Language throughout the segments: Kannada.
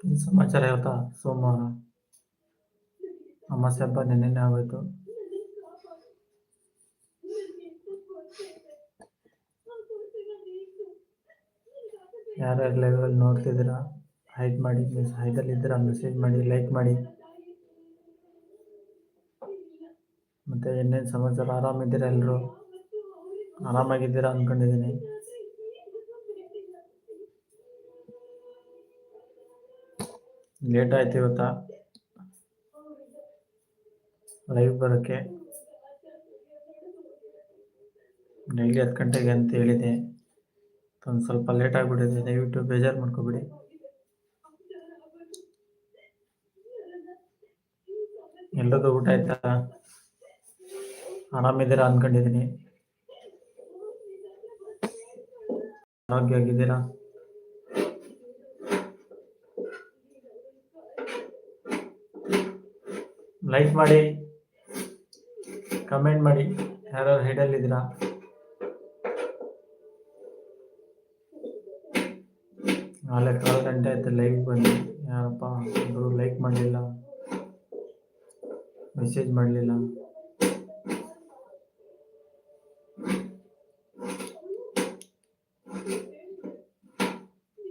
ಸಮಾಚಾರ ಇವತ್ತ ಸೋಮವಾರ. ಅಮಾವಾಸ್ಯೆ ಹಬ್ಬ ನೆನ್ನೆನೇ ಆಗೋಯ್ತು. ಯಾರ್ಯಾರು ಲೈವಲ್ಲಿ ನೋಡ್ತಿದ್ದೀರಾ? ಹೈಡ್ ಮಾಡಿ ಮಿಸ್ ಹೈದಲ್ಲಿದ್ದೀರಾ ಮೆಸೇಜ್ ಮಾಡಿ ಲೈಕ್ ಮಾಡಿ. ಮತ್ತು ಇನ್ನೇನು ಸಮಾಚಾರ? ಆರಾಮಿದ್ದೀರಾ ಎಲ್ಲರೂ ಆರಾಮಾಗಿದ್ದೀರಾ ಅಂದ್ಕೊಂಡಿದ್ದೀನಿ ಲೇಟ್ ಆಯ್ತು ಇವತ್ತ? ಲೈವ್ ಬರೋಕ್ಕೆ? ಡೈಲಿ ಹತ್ತು ಗಂಟೆಗೆ ಅಂತ ಹೇಳಿದೆ. ಒಂದು ಸ್ವಲ್ಪ ಲೇಟ್ ಆಗಿಬಿಟ್ಟಿದೆ. ದಯವಿಟ್ಟು ಬೇಜಾರು ಮಾಡ್ಕೋಬಿಡಿ. ಎಲ್ಲರದು ಊಟ ಆಯ್ತಾ? ಆರಾಮಿದ್ದೀರಾ ಅಂದ್ಕೊಂಡಿದ್ದೀನಿ. ಆರೋಗ್ಯವಾಗಿದ್ದೀರಾ? ಲೈಕ್ ಮಾಡಿ ಕಮೆಂಟ್ ಮಾಡಿ. ಯಾರು ಹೆಡಲ್ಲಿದ್ದೀರಾ ನಾಳೆ ಕಾಲು ಗಂಟೆ ಆಯ್ತು ಲೈವ್ ಬನ್ನಿ ಯಾರಪ್ಪ? ಒಬ್ಬರು ಲೈಕ್ ಮಾಡಲಿಲ್ಲ. ಮೆಸೇಜ್ ಮಾಡಲಿಲ್ಲ.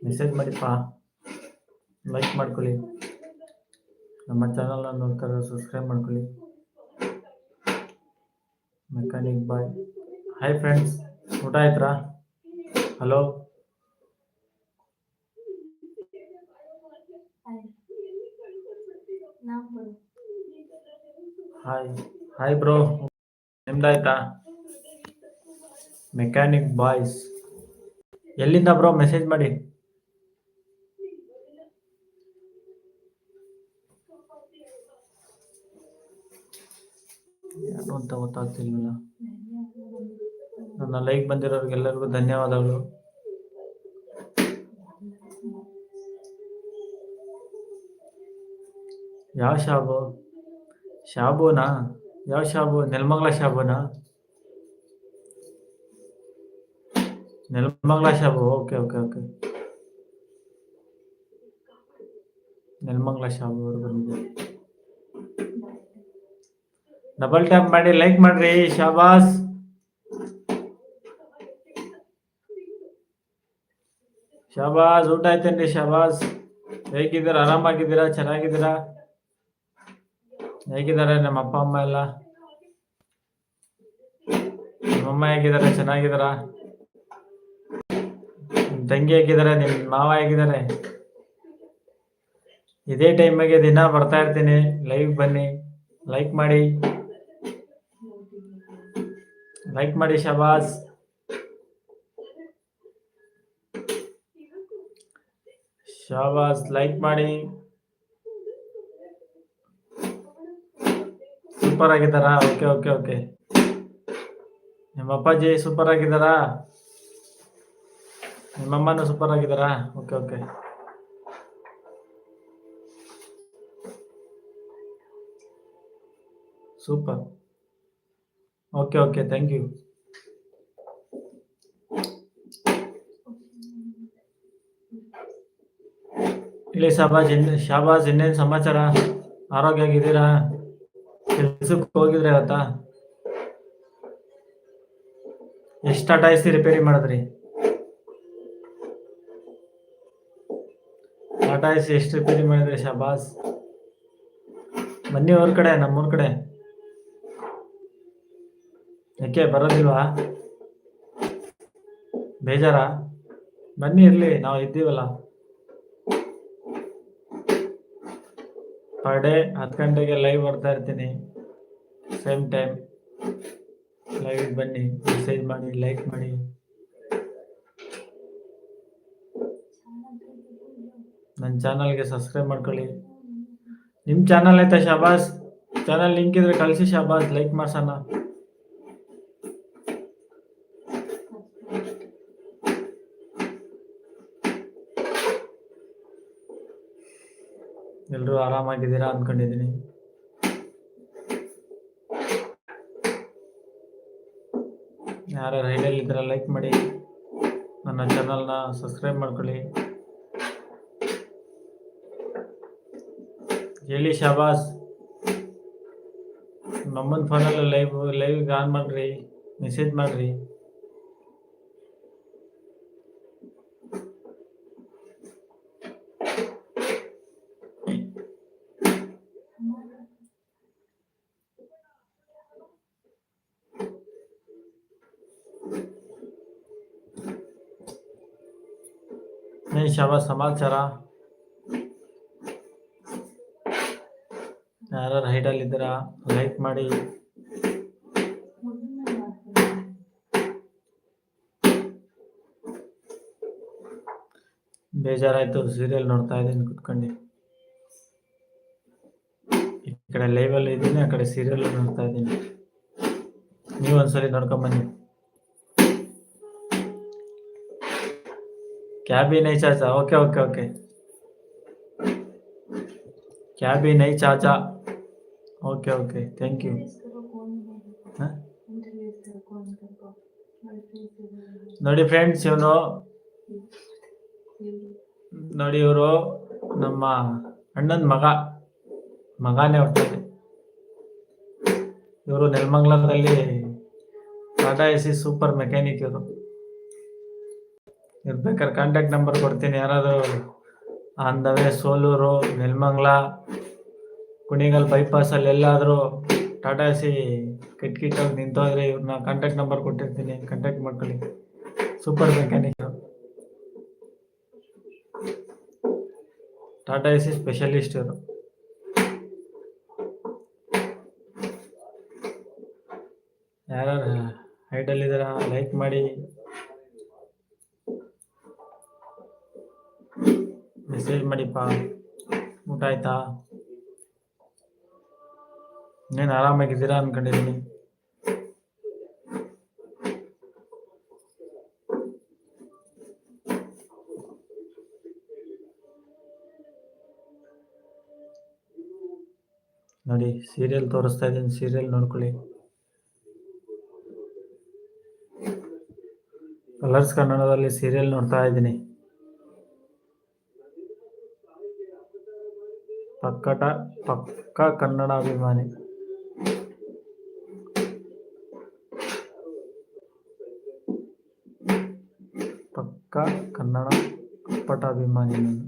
ಮೆಸೇಜ್ ಮಾಡಿಪ್ಪ ಲೈಕ್ ಮಾಡ್ಕೊಳ್ಳಿ. ನಮ್ಮ ಚಾನಲ್ನ ನೋಡ್ತಾರೆ ಸಬ್ಸ್ಕ್ರೈಬ್ ಮಾಡ್ಕೊಳ್ಳಿ. ಮೆಕ್ಯಾನಿಕ್ ಬಾಯ್ ಹಾಯ್ ಫ್ರೆಂಡ್ಸ್ ಊಟ ಆಯ್ತಾ ಹಲೋ ಹಾಯ್ ಹಾಯ್ ಬ್ರೋ ನಿಮ್ದಾಯ್ತಾ ಮೆಕ್ಯಾನಿಕ್ ಬಾಯ್ಸ್ ಎಲ್ಲಿಂದ ಬ್ರೋ ಮೆಸೇಜ್ ಮಾಡಿ. ಯಾರು ಅಂತ ಗೊತ್ತಾಗ್ತಿರ್ಲಿಲ್ಲ. ನನ್ನ ಲೈಕ್ ಬಂದಿರೋರಿಗೆಲ್ಲರಿಗೂ ಧನ್ಯವಾದಗಳು. ಯಾವ ಶಾಬು? ಶಾಬುನಾ? ಯಾವ Shabu? Nelamangala ಶಾಬುನಾ? Nelamangala Shabu, okay okay okay. Nelamangala Shabu ಅವರು ಡಬಲ್ ಟ್ಯಾಪ್ ಮಾಡಿ ಲೈಕ್ ಮಾಡ್ರಿ. ಶಾಬಾಸ್. ಶಾಬಾಸ್, ಊಟ ಆಯ್ತೇನ್ರಿ ಶಾಬಾಸ್? ಹೇಗಿದ್ದೀರಾ? ಆರಾಮಾಗಿದ್ದೀರಾ? ಚೆನ್ನಾಗಿದ್ದೀರಾ? ಹೇಗಿದ್ದಾರೆ ನಮ್ಮ ಅಪ್ಪ, ಅಮ್ಮ ಎಲ್ಲ? ನಿಮ್ಮಮ್ಮ ಹೇಗಿದ್ದಾರೆ? ಚೆನ್ನಾಗಿದ್ದೀರ? ನಿಮ್ಮ ತಂಗಿ ಹೇಗಿದ್ದಾರೆ? ನಿಮ್ಮ ಮಾವ ಹೇಗಿದ್ದಾರೆ? ಇದೇ ಟೈಮಿಗೆ ದಿನ ಬರ್ತಾ ಇರ್ತೀನಿ. ಲೈವ್ ಬನ್ನಿ. ಲೈಕ್ ಮಾಡಿ. ಲೈಕ್ ಮಾಡಿ ಶಬಾಜ್ ಶಬಾಜ್ ಲೈಕ್ ಮಾಡಿ. ಸೂಪರ್ ಆಗಿದ್ದಾರಾ? ಓಕೆ ಓಕೆ ಓಕೆ ನಿಮ್ಮ ಅಪ್ಪಾಜಿ ಸೂಪರ್ ಆಗಿದ್ದಾರಾ? ನಿಮ್ಮಮ್ಮನೂ super ಆಗಿದ್ದಾರಾ? Okay okay super okay okay thank you ಇಲ್ಲಿ ಶಾಬಾಜ್ ಶಾಬಾಜ್ ಇನ್ನೇನು ಸಮಾಚಾರ? ಆರೋಗ್ಯ ಆಗಿದ್ದೀರಾ ಕೆಲಸಕ್ಕೆ ಹೋಗಿದ್ರೆ ಇವತ್ತಾ? ಎಷ್ಟು ಟಾಟಾ ರಿಪೇರಿ ಮಾಡಿದ್ರಿ? ಟಾಟಾ ಎಷ್ಟು ರಿಪೇರಿ ಮಾಡಿದ್ರಿ ಶಾಬಾಜ್? ಬನ್ನಿ ಅವ್ರ ಕಡೆ, ನಮ್ಮೂರ್ ಕಡೆ. ಯಾಕೆ ಬರೋದಿಲ್ವಾ? ಬೇಜಾರ? ಬನ್ನಿ ಇರ್ಲಿ, ನಾವು ಇದ್ದೀವಲ್ಲ. ಪರ್ ಡೇ ಹತ್ತು ಗಂಟೆಗೆ ಲೈವ್ ಬರ್ತಾ ಇರ್ತೀನಿ. Same time. ಲೈವ್ ಬನ್ನಿ, ಮೆಸೇಜ್ ಮಾಡಿ, ಲೈಕ್ ಮಾಡಿ. ನನ್ನ ಚಾನಲ್ಗೆ ಸಬ್ಸ್ಕ್ರೈಬ್ ಮಾಡ್ಕೊಳ್ಳಿ. ನಿಮ್ಮ ಚಾನಲ್ ಆಯ್ತಾ ಶಬಾಸ್ ಚಾನಲ್ ಲಿಂಕ್ ಇದ್ರೆ ಕಳಿಸಿ ಶಬಾಸ್ ಲೈಕ್ ಮಾಡ್ಸೋಣ. ಎಲ್ಲರೂ ಆರಾಮಾಗಿದ್ದೀರಾ ಅಂದ್ಕೊಂಡಿದ್ದೀನಿ ಯಾರು ರೈಲಲ್ಲಿ ಇದ್ರೆ ಲೈಕ್ ಮಾಡಿ. ನನ್ನ ಚಾನಲ್ನ ಸಬ್ಸ್ಕ್ರೈಬ್ ಮಾಡ್ಕೊಳ್ಳಿ. ಹೇಳಿ ಶಾಬಾಸ್. ನಮ್ಮನ್ ಫೋನಲ್ಲಿ ಲೈವ್ ಲೈವ್ ಆನ್ ಮಾಡ್ರಿ ಮೆಸೇಜ್ ಮಾಡ್ರಿ. ಶಾಬಾಸ್ ಸಮಾಚಾರ? ಯಾರು ಹೈಡಲ್ಲಿ ಇದ್ದೀರಾ? ಲೈಕ್ ಮಾಡಿ. ಬೇಜಾರಾಯ್ತು ಸೀರಿಯಲ್ ನೋಡ್ತಾ ಇದ್ದೀನಿ, ಕುತ್ಕೊಂಡು. ಈ ಕಡೆ ಲೈವಲ್ಲಿ ಇದ್ದೀನಿ, ಆ ಕಡೆ ಸೀರಿಯಲ್ ನೋಡ್ತಾ ಇದ್ದೀನಿ. ನೀವು ಒಂದ್ಸಲ ನೋಡ್ಕೊಂಬನ್ನಿ. ಕ್ಯಾಬಿ ನೈ ಚಾಚಾ ಓಕೆ ಓಕೆ ಓಕೆ ಕ್ಯಾಬಿ ನೈ ಚಾಚಾ ಓಕೆ ಓಕೆ ಥ್ಯಾಂಕ್ ಯು ನೋಡಿ ಫ್ರೆಂಡ್ಸ್ ಇವನು ನೋಡಿ ಇವರು ನಮ್ಮ ಅಣ್ಣನ ಮಗ, ಮಗನೇ ಹೊಡ್ತಾರೆ ಇವರು ನೆಲಮಂಗಲದಲ್ಲಿ Tata A C super mechanic ಇವರು. ಇರ್ಬೇಕಾದ್ರೆ ಕಾಂಟ್ಯಾಕ್ಟ್ ನಂಬರ್ ಕೊಡ್ತೀನಿ. ಯಾರಾದರೂ on the way Soluru, Nelamangala, Kunigal ಬೈಪಾಸಲ್ಲಿ ಎಲ್ಲಾದರೂ ಟಾಟಾ ಸಿ ಕಿಟ್ ಕಿಟ್ಟೋಗಿ ನಿಂತೋದ್ರೆ ಇವ್ರನ್ನ ಕಾಂಟ್ಯಾಕ್ಟ್ ನಂಬರ್ ಕೊಟ್ಟಿರ್ತೀನಿ. ಕಾಂಟ್ಯಾಕ್ಟ್ ಮಾಡ್ಕೊಳ್ಳಿ. Super mechanic Tata A C specialist ಇವರು. ಯಾರು ಹೈಟಲ್ಲಿದ್ದೀರಾ ಲೈಕ್ ಮಾಡಿ. ಮೆಸೇಜ್ ಮಾಡಿಪ್ಪ. ಊಟ ಆಯ್ತಾ? ಏನು ಆರಾಮಾಗಿದ್ದೀರಾ ಅನ್ಕೊಂಡಿದ್ದೀನಿ. ನೋಡಿ, ಸೀರಿಯಲ್ ತೋರಿಸ್ತಾ ಇದ್ದೀನಿ. ಸೀರಿಯಲ್ ನೋಡ್ಕೊಳ್ಳಿ. ಕಲರ್ಸ್ ಕನ್ನಡದಲ್ಲಿ ಸೀರಿಯಲ್ ನೋಡ್ತಾ ಇದ್ದೀನಿ. ಪಕ್ಕಟ, ಪಕ್ಕ ಕನ್ನಡ ಅಭಿಮಾನಿ. ಪಕ್ಕ ಕನ್ನಡ ಪಟ ಅಭಿಮಾನಿ ನಾನು.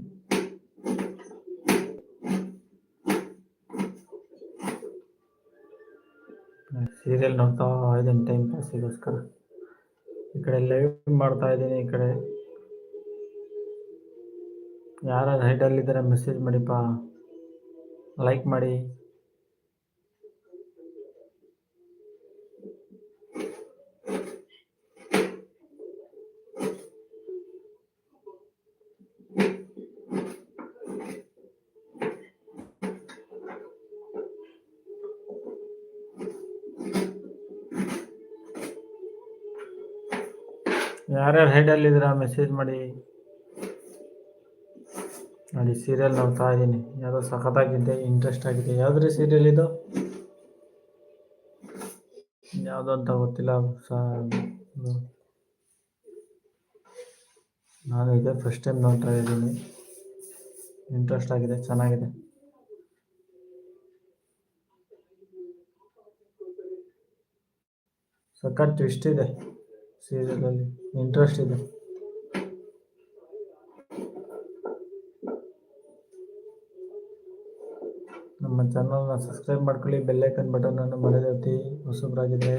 ಸೀರಿಯಲ್ ನೋಡ್ತಾ ಇದ್ದೀನಿ ಟೈಮ್ ಪಾಸಿಗೋಸ್ಕರ ಈ ಕಡೆ ಲೈವ್ ಮಾಡ್ತಾ ಇದ್ದೀನಿ ಈ ಕಡೆ. ಯಾರು ಹೈಟಲ್ಲಿದ್ದಾರೆ ಮೆಸೇಜ್ ಮಾಡಿಪ್ಪ. ಲೈಕ್ ಮಾಡಿ ಯಾರ್ಯಾರು ಹೈಡಲ್ಲಿದ್ದೀರಾ ಮೆಸೇಜ್ ಮಾಡಿ ನೋಡಿ ಸೀರಿಯಲ್ ನೋಡ್ತಾ ಇದ್ದೀನಿ ಯಾವುದೋ ಸಖತ್ತಾಗಿದೆ ಇಂಟ್ರೆಸ್ಟ್ ಆಗಿದೆ. ಯಾವ್ದ್ರಿ ಸೀರಿಯಲ್ ಇದು? ಯಾವುದು ಅಂತ ಗೊತ್ತಿಲ್ಲ. ನಾನು ಇದೇ ಫಸ್ಟ್ ಟೈಮ್ ನೋಡ್ತಾ ಇದ್ದೀನಿ ಇಂಟ್ರೆಸ್ಟ್ ಆಗಿದೆ, ಚೆನ್ನಾಗಿದೆ. ಸಖತ್ ಟ್ವಿಸ್ಟ್ ಇದೆ ಸೀರಿಯಲಲ್ಲಿ ಇಂಟ್ರೆಸ್ಟ್ ಇದೆ. ನಮ್ಮ ಚಾನಲ್ನ ಸಬ್ಸ್ಕ್ರೈಬ್ ಮಾಡ್ಕೊಳ್ಳಿ ಬೆಲ್ಲೈಕನ್ ಬಟನನ್ನು ಮರೆಯೊತ್ತಿ ಹೊಸಬ್ರಾಗಿದ್ದರೆ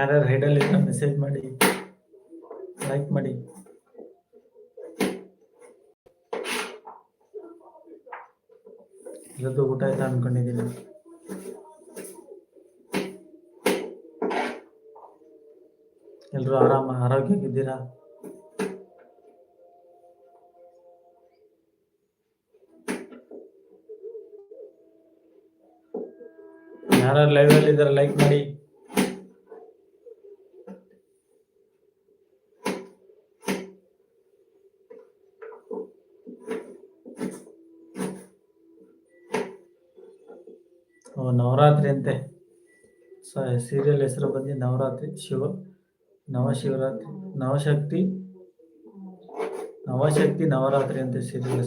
ಯಾರ್ಯಾರು ಹೆಡಲ್ಲಿ ಮೆಸೇಜ್ ಮಾಡಿ ಲೈಕ್ ಮಾಡಿ. ಇವತ್ತು ಊಟ ಆಯ್ತಾ ಅನ್ಕೊಂಡಿದ್ದೀನಿ. ಎಲ್ಲರೂ ಆರಾಮ, ಆರೋಗ್ಯವಾಗಿದ್ದೀರಾ? ಯಾರು ಲೈವ್ ಅಲ್ಲಿ ಇದ್ದಾರೆ ಲೈಕ್ ಮಾಡಿ. ನವರಾತ್ರಿ ಅಂತೆ ಸೀರಿಯಲ್ ಹೆಸರು ಬಂದು ನವರಾತ್ರಿ ಶಿವ ನವಶಿವರಾತ್ರಿ ನವಶಕ್ತಿ ನವಶಕ್ತಿ ನವರಾತ್ರಿ ಅಂತ ಸೀರಿಯಲ್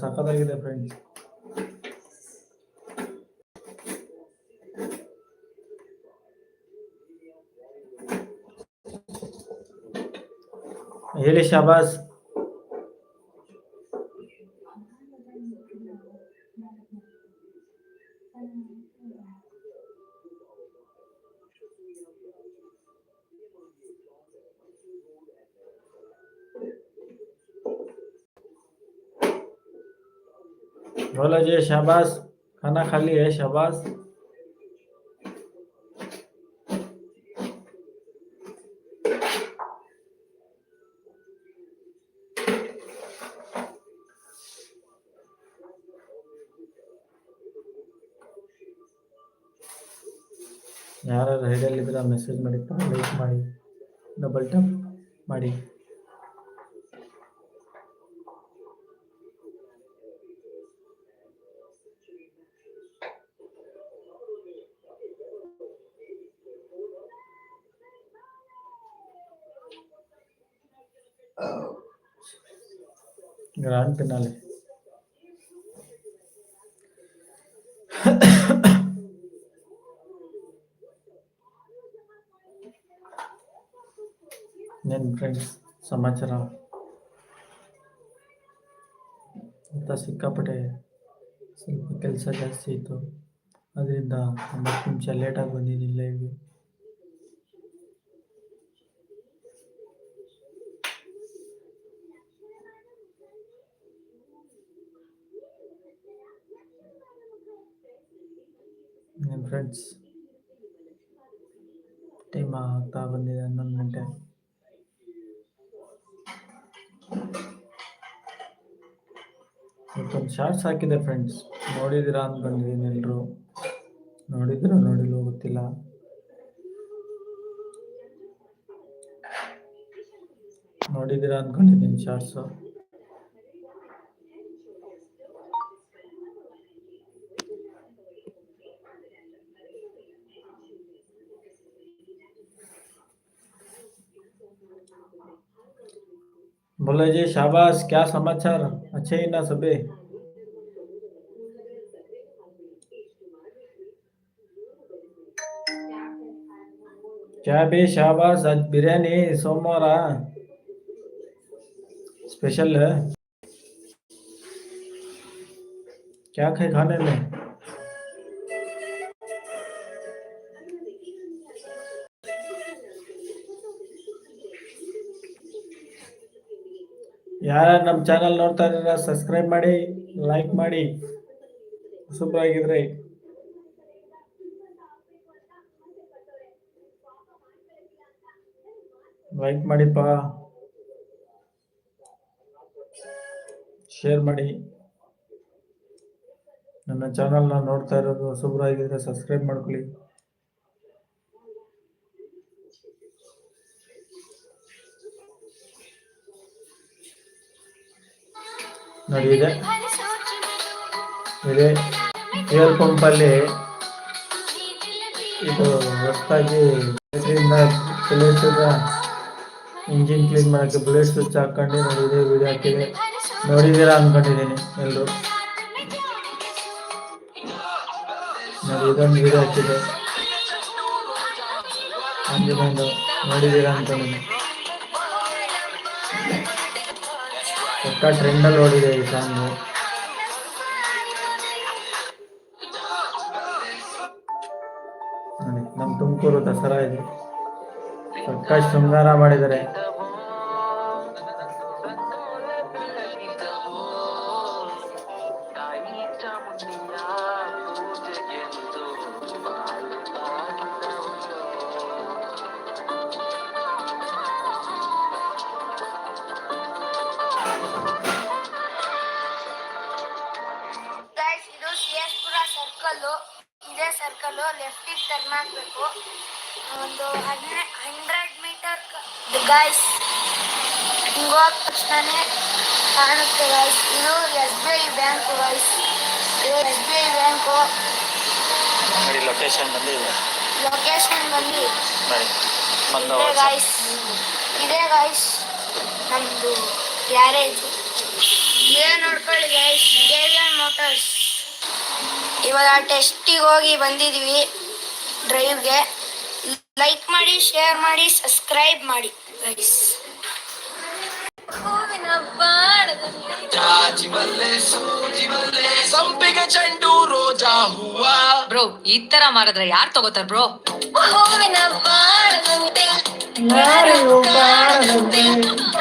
ಸಖತ್ತಾಗಿದೆ ಫ್ರೆಂಡ್ಸ್ ಹೇಳಿ ಶಾಬಾಸ್ बोलो जी शाबाश खाना खा ली है शाबाश ಯಾರು ಐಡಿಯಲ್ಲಿದ್ದೀರಾ ಮೆಸೇಜ್ ಮಾಡಿ ಲೈಕ್ ಮಾಡಿ ಡಬಲ್ ಟಪ್ ಮಾಡಿ ಗ್ರ್ಯಾಂಡ್ ಫಿನಾಲೆ ನೆನ್ ಫ್ರೆಂಡ್ಸ್ ಸಮಾಚಾರ ಅಂತ ಸಿಕ್ಕಾಪಟ್ಟೆ ಸ್ವಲ್ಪ ಕೆಲಸ ಜಾಸ್ತಿ ಇತ್ತು ಅದರಿಂದ ಒಂಬತ್ತು ನಿಮಿಷ ಲೇಟಾಗಿ ಬಂದಿದ್ದೀನಿ ಲೈವ್ಗೆ ಏನು ಫ್ರೆಂಡ್ಸ್ ಟೈಮ್ ಆಗ್ತಾ ಬಂದಿದೆ ಹನ್ನೊಂದು ಗಂಟೆ. ಮತ್ತೊಂದು ಶಾರ್ಟ್ಸ್ ಹಾಕಿದೆ ಫ್ರೆಂಡ್ಸ್ ಅಂತ ಅಂದ್ಕೊಂಡಿದ್ದೀನಿ ಎಲ್ಲರೂ ನೋಡಿದ್ರು ನೋಡಿಲ್ವೋ ಗೊತ್ತಿಲ್ಲ. ನೋಡಿದ್ದೀರಾ ಅಂದ್ಕೊಂಡಿದ್ದೀನಿ ಶಾರ್ಟ್ಸು बोले, जी शाबाश, क्या समाचार? अच्छे ही ना सभी। क्या भी शाबाश, आज बिरयानी सोमवार स्पेशल है। क्या खाए खाने में? ಯಾರು ನಮ್ಮ ಚಾನಲ್ ನೋಡ್ತಾ ಇದ್ದೀರಾ ಸಬ್ಸ್ಕ್ರೈಬ್ ಮಾಡಿ ಲೈಕ್ ಮಾಡಿ. ಸೂಪರ್ ಆಗಿದ್ರೆ ಲೈಕ್ ಮಾಡಿಪ್ಪ. ಶೇರ್ ಮಾಡಿ. ನನ್ನ ಚಾನಲ್ನ ನೋಡ್ತಾ ಇರೋದು ಸೂಪರ್ ಆಗಿದ್ರೆ ಸಬ್ಸ್ಕ್ರೈಬ್ ಮಾಡ್ಕೊಳ್ಳಿ. ನೋಡಿ ಇದೆ. ಫ್ಯೂಯಲ್ ಪಂಪಲ್ಲಿ ಇದು ಹೊಸದಾಗಿ ಬುಲೆಟ್ ಇಂಜಿನ್ ಕ್ಲೀನ್ ಮಾಡೋಕ್ಕೆ ಬುಲೆಟ್ ಸ್ವಿಚ್ ಹಾಕೊಂಡು ನೋಡಿ ಇದೆ ವಿಡಿಯೋ ಹಾಕಿದೆ. ನೋಡಿದ್ದೀರಾ ಅಂದ್ಕೊಂಡಿದ್ದೀನಿ ಎಲ್ಲರೂ ನೋಡಿ, ಇದೊಂದು ವಿಡಿಯೋ ಹಾಕಿದೆ. ಆಂಜನೇಯಂದು ನೋಡಿದ್ದೀರಾ ಅಂದ್ಕೊಂಡಿದ್ದೀನಿ ಪಕ್ಕ ಟ್ರೆಂಡಲ್ಲಿ ಓಡಿದೆ ಈ ಸಾಂಗು ನಮ್ಮ ತುಮಕೂರು ದಸರಾ ಇದು. ಪ್ರಕಾಶ್ ಶೃಂಗಾರ ಮಾಡಿದ್ದಾರೆ. ಲೆಫ್ಟಿಗೆ ಟರ್ನ್ ಆಗಬೇಕು ಒಂದು ಹನ್ನೆ ಹಂಡ್ರೆಡ್ ಮೀಟರ್ ಗಾಯ್ಸ್ ಹಿಂಗೋದ ತಕ್ಷಣನೇ ಕಾಣುತ್ತೆ ಗಾಯ್ಸ್ ಇದು S B I bank guys ಇದು ಎಸ್ ಬಿ ಐ ಬ್ಯಾಂಕು ನೋಡಿ ಲೊಕೇಶನ್ ಬಂದಿದೆ ಲೊಕೇಶನ್ ಬಂದು ನೋಡಿ ಬಂದು ಇದೇ ಗಾಯ್ಸ್ ಇದೇ ಗಾಯ್ಸ್ ನಮ್ಮದು ಗ್ಯಾರೇಜ್ ಇದೇ ನೋಡ್ಕೊಳ್ಳಿ guys K V N motors ಇವಾಗ ಟೆಸ್ಟಿಗೆ ಹೋಗಿ ಬಂದಿದ್ದೀವಿ ಡ್ರೈವ್ಗೆ ಲೈಕ್ ಮಾಡಿ ಶೇರ್ ಮಾಡಿ ಸಬ್ಸ್ಕ್ರೈಬ್ ಮಾಡಿ ಗೈಸ್ ಸಂಪಿಗೆ ಚೆಂಡು ರೋಜಾ ಹೂವ. ಬ್ರೋ ಈ ತರ ಮಾರಿದ್ರೆ ಯಾರ್ ತಗೋತಾರ ಬ್ರೋ? ಹೂವಿನ ಬಾಣದಂತೆ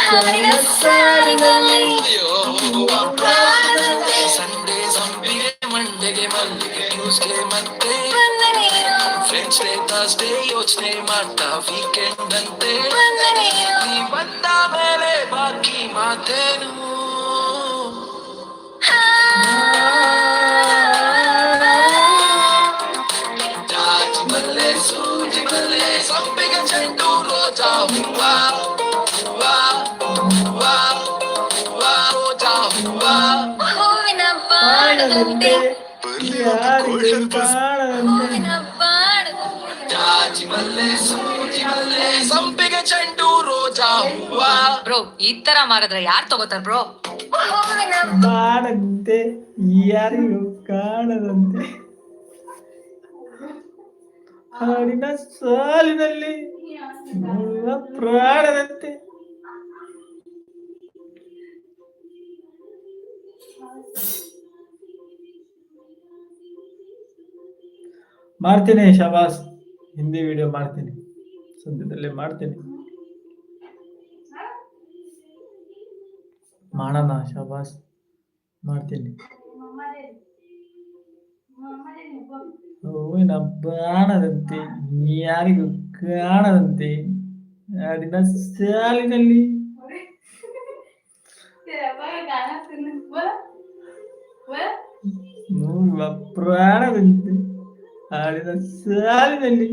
ಹಾಡಿನ ಸಾಲಿನಲ್ಲಿ. ಮಂಡೆಗೆ ಮಲ್ಲಿಗೆ ಟ್ಯೂಸ್ಡೇ ಮತ್ತೆ ಬಂದ ನೀನು ಫ್ರೆಂಡ್ಸ್ ಡೇ ಥರ್ಸ್ಡೇ ಯೋಚನೆ ಮಾಡ್ತಾ ವೀಕೆಂಡ್ ಅಂತೆ ಬಂದ ನೀನು ನೀ ಬಂದ ಮೇಲೆ ಬಾಕಿ ಮಾತೇನು ಜಾಜಿ ಮಲ್ಲೆ ಸೂಜಿ ಮಲ್ಲೆ ಸಂಪಿಗೆ ಚೆಂಡು ರೋಜಾ ಹೂವ ಹೂವ ಹೂವ ಹೂವ ರೋಜಾ ಹೂವ ಹೂವಿನ ಬಾಣದಂತೆ ಸಂಪಿಗೆ ಚೆಂಡು ರೋಜಾ ಹೂವ ಬ್ರೋ ಈ ತರ ಮಾರಿದ್ರೆ ಯಾರ್ ತಗೋತಾರ ಬ್ರೋ ಬಾಣದಂತೆ ಯಾರಿಗೂ ಕಾಣದಂತೆ. ಹಾಡಿನ ಸಾಲಿನಲ್ಲಿ ಪ್ರಾಣದಂತೆ. ಮಾಡ್ತೀನಿ ಶಬಾಸ್. ಹಿಂದಿ ವಿಡಿಯೋ ಮಾಡ್ತೀನಿ. ಸದ್ಯದಲ್ಲೇ ಮಾಡ್ತೀನಿ. ಮಾಡೋಣ ಶಬಾಸ್. ಮಾಡ್ತೀನಿ. ಹೂವಿನ ಬಾಣದಂತೆ ಯಾರಿಗೂ ಕಾಣದಂತೆ ಆಡಿನ ಸಾಲಿನಲ್ಲಿ. ನೋಡುವ ಪ್ರಾಣದಂತೆ ಹಾಡಿನ ಸಾಲಿನಲ್ಲಿ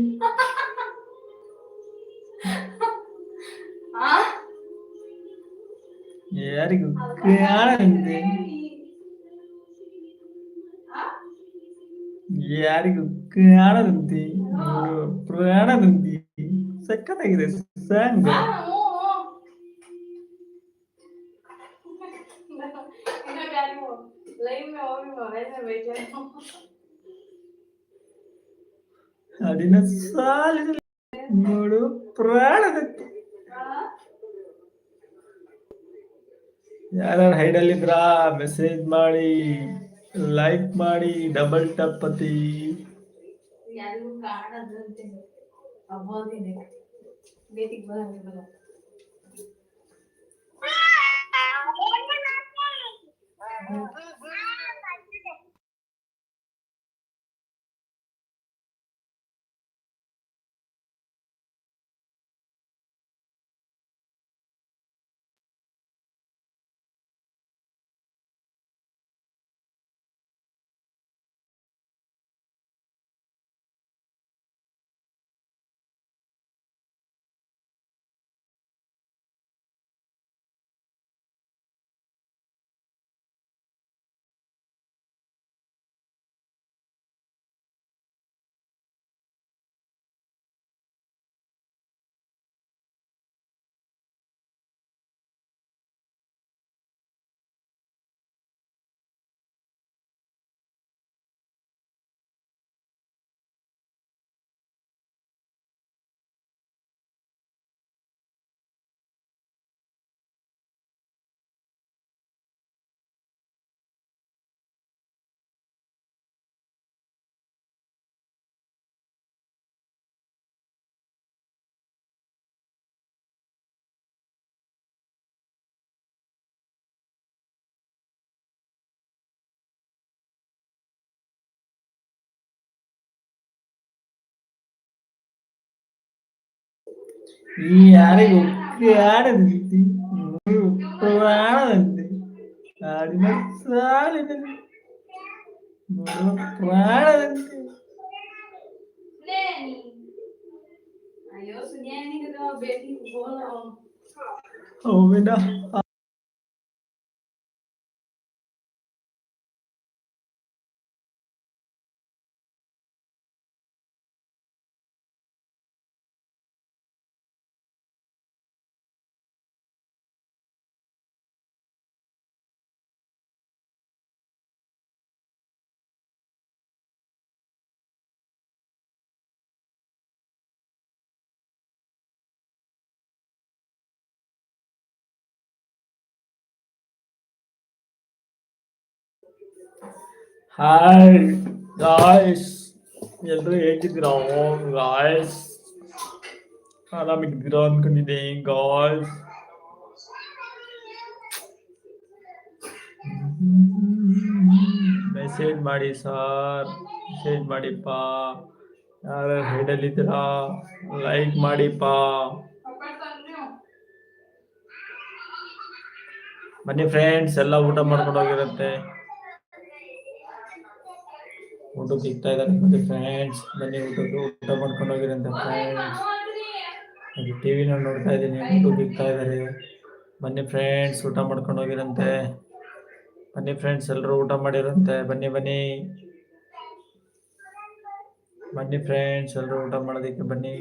ಯಾರಿಗೂ ಕಾಣದಂತೆ ಯಾರಿಗೂ ಕಾಣದಂತೆ ನೋಡುವ ಪ್ರಾಣದಂತೆ ಸಖತ್ತಾಗಿದೆ ಸಾಂಗ್ ಹಾಡಿನ ಸಾಲಿನಲ್ಲಿ ನೋಡು ಪ್ರಾಣದ ಯಾರು ಹೈಡಲ್ಲಿದ್ರಾ ಮೆಸೇಜ್ ಮಾಡಿ ಲೈಕ್ ಮಾಡಿ ಡಬಲ್ ಟಪ್ ಅತಿ ಯಾರಿಗೂ ಕಾಣದಂತೆ ಅವಾಗೇನೆ ಬೇಟಿಗೆ ಬರಂಗಿಲ್ಲ ಈ ಯಾರಿಗೂ ಕಾಣದಂತೆ ನೋಡು ಪ್ರಾಣದಂತೆ ಹಾಡಿನ ಸಾಲಿನಲ್ಲಿ ನೋಡುವ ಪ್ರಾಣದಂತೆ ಅಯ್ಯೋ ಸುನಿಯಾ ನಿಂಗೆ ಬೇಟಿ ಬೋಲ ಹೂವಿನ ಹಾಯ್ ಗಾಯ್ಸ್ ಎಲ್ಲರೂ ಹೇಗಿದ್ದೀರಾ ಗಾಯ್ಸ್ ಆರಾಮಿದ್ದೀರಾ ಅನ್ಕೊಂಡಿದ್ದೆ ಗಾಯ್ಸ್ ಮೆಸೇಜ್ ಮಾಡಿ ಸರ್ ಮೆಸೇಜ್ ಮಾಡಿಪ್ಪ ಯಾರು ಹೆಡಲ್ಲಿದ್ದೀರಾ ಲೈಕ್ ಮಾಡಿಪ್ಪ ಬನ್ನಿ ಫ್ರೆಂಡ್ಸ್ ಎಲ್ಲ ಊಟ ಮಾಡ್ಕೊಂಡು ಹೋಗಿರುತ್ತೆ ಫೋಟೋ ಸಿಗ್ತಾ ಇದ್ದಾರೆ ಮತ್ತೆ ಫ್ರೆಂಡ್ಸ್ ಬನ್ನಿ ಊಟದ್ದು ಊಟ ಮಾಡ್ಕೊಂಡು ಹೋಗಿರಂತ ಫ್ರೆಂಡ್ಸ್ ಅದು ಟಿ ವಿನ ನೋಡ್ತಾ ಇದ್ದೀನಿ ಊಟಕ್ಕೆ ಸಿಗ್ತಾ ಇದ್ದಾರೆ. ಬನ್ನಿ ಫ್ರೆಂಡ್ಸ್ ಊಟ ಮಾಡ್ಕೊಂಡು ಹೋಗಿರಂತೆ. ಬನ್ನಿ ಫ್ರೆಂಡ್ಸ್ ಎಲ್ಲರೂ ಊಟ ಮಾಡಿರಂತೆ. ಬನ್ನಿ ಬನ್ನಿ. ಬನ್ನಿ ಫ್ರೆಂಡ್ಸ್ ಎಲ್ಲರೂ ಊಟ ಮಾಡೋದಕ್ಕೆ ಬನ್ನಿ.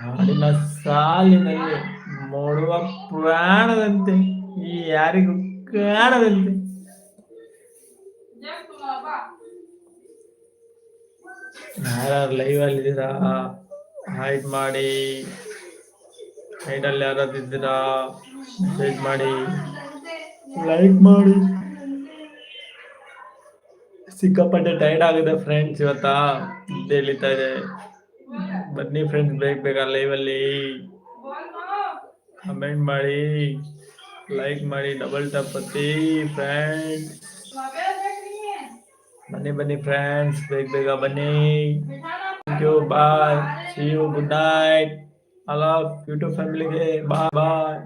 ಹಾಡಿನ ಸಾಲಿನಲ್ಲಿ ನೋಡುವ ಪ್ರಾಣದಂತೆ, ಈ ಯಾರಿಗೂ ಕಾಣದಂತೆ. ಯಾರು ಲೈವ್ ಅಲ್ಲಿ ಇದ್ದೀರಾ? ಹೈಡ್ ಮಾಡಿ. ಹೈಡಲ್ಲಿ ಯಾರಾದಿದ್ದೀರಾ ಮೆಸೇಜ್ ಮಾಡಿ. ಲೈಕ್ ಮಾಡಿ. ಸಿಕ್ಕಾಪಟ್ಟೆ ಟೈರ್ಡ್ ಆಗಿದೆ ಫ್ರೆಂಡ್ಸ್ ಇವತ್ತ. ಇಳಿತಾ ಇದೆ. ಬನ್ನಿ ಫ್ರೆಂಡ್ಸ್ ಬೇಕ್ ಬೇಕಾ ಲೈವ್ ಅಲ್ಲಿ. ಕಮೆಂಟ್ ಮಾಡಿ ಲೈಕ್ ಮಾಡಿ ಡಬಲ್ ಟಪ್ ಒತ್ತಿ ಫ್ರೆಂಡ್ಸ್ ಬನ್ನಿ ಬನ್ನಿ ಫ್ರೆಂಡ್ಸ್ ಬೇಗ ಬೇಗ ಬನ್ನಿ thank you bye see you good night ಅಲಾ ಯೂಟ್ಯೂಬ್ ಫ್ಯಾಮಿಲಿಗೆ ಬಾಯ್ ಬಾಯ್